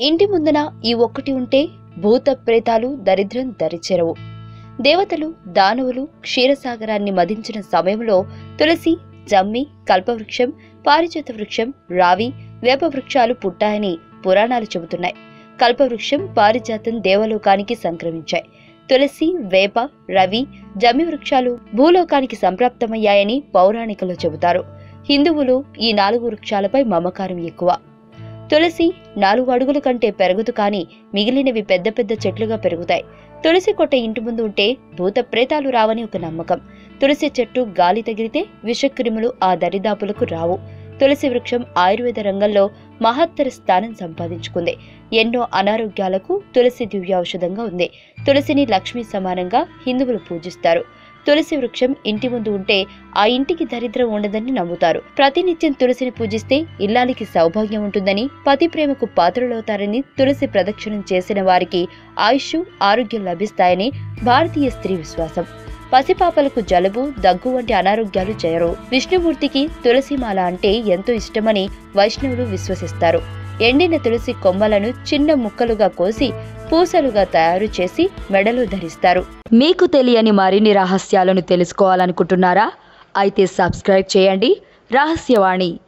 ఇంటి ముందున ఈ ఒక్కటి ఉంటే భూత ప్రేతాలు దరిద్రం దరిచెరవు. దేవతలు దానవులు క్షీరసాగరాన్ని మదించిన సమయంలో తులసి జమ్మి కల్పవృక్షం పారిజాత వృక్షం రావి వేప వృక్షాలు పుట్టాయని పురాణాలు చెబుతున్నాయి. కల్పవృక్షం పారిజాతం దేవలోకానికి సంక్రమించాయి. తులసి వేప రవి జమ్మి వృక్షాలు భూలోకానికి సంప్రాప్తమయ్యాయని పౌరాణికలు చెబుతారు. హిందువులు ఈ నాలుగు వృక్షాలపై మమకారం ఎక్కువ. తులసి నాలుగు అడుగుల కంటే పెరగదు కానీ మిగిలినవి పెద్ద పెద్ద చెట్లుగా పెరుగుతాయి. తులసి కొట్ట ఇంటి ముందు ఉంటే భూత ప్రేతాలు రావని ఒక నమ్మకం. తులసి చెట్టు గాలి తగిలితే విషక్రిములు ఆ దరిదాపులకు రావు. తులసి వృక్షం ఆయుర్వేద రంగంలో మహత్తర స్థానం సంపాదించుకుంది. ఎన్నో అనారోగ్యాలకు తులసి దివ్య ఔషధంగా ఉంది. తులసిని లక్ష్మీ సమానంగా హిందువులు పూజిస్తారు. తులసి వృక్షం ఇంటి ముందు ఉంటే ఆ ఇంటికి దరిద్రం ఉండదని నమ్ముతారు. ప్రతినిత్యం తులసిని పూజిస్తే ఇల్లాలికి సౌభాగ్యం ఉంటుందని పతి ప్రేమకు పాత్రలవుతారని తులసి ప్రదక్షిణం చేసిన వారికి ఆయుష్ ఆరోగ్యం లభిస్తాయని భారతీయ స్త్రీ విశ్వాసం. పసిపాపలకు జలుబు దగ్గు వంటి అనారోగ్యాలు చేయరు. విష్ణుమూర్తికి తులసిమాల అంటే ఎంతో ఇష్టమని వైష్ణవులు విశ్వసిస్తారు. ఎండిన తులసి కొమ్మలను చిన్న ముక్కలుగా కోసి పూసలుగా తయారు చేసి మెడలు ధరిస్తారు. మీకు తెలియని మరిన్ని రహస్యాలను తెలుసుకోవాలనుకుంటున్నారా? అయితే సబ్స్క్రైబ్ చేయండి. రహస్యవాణి.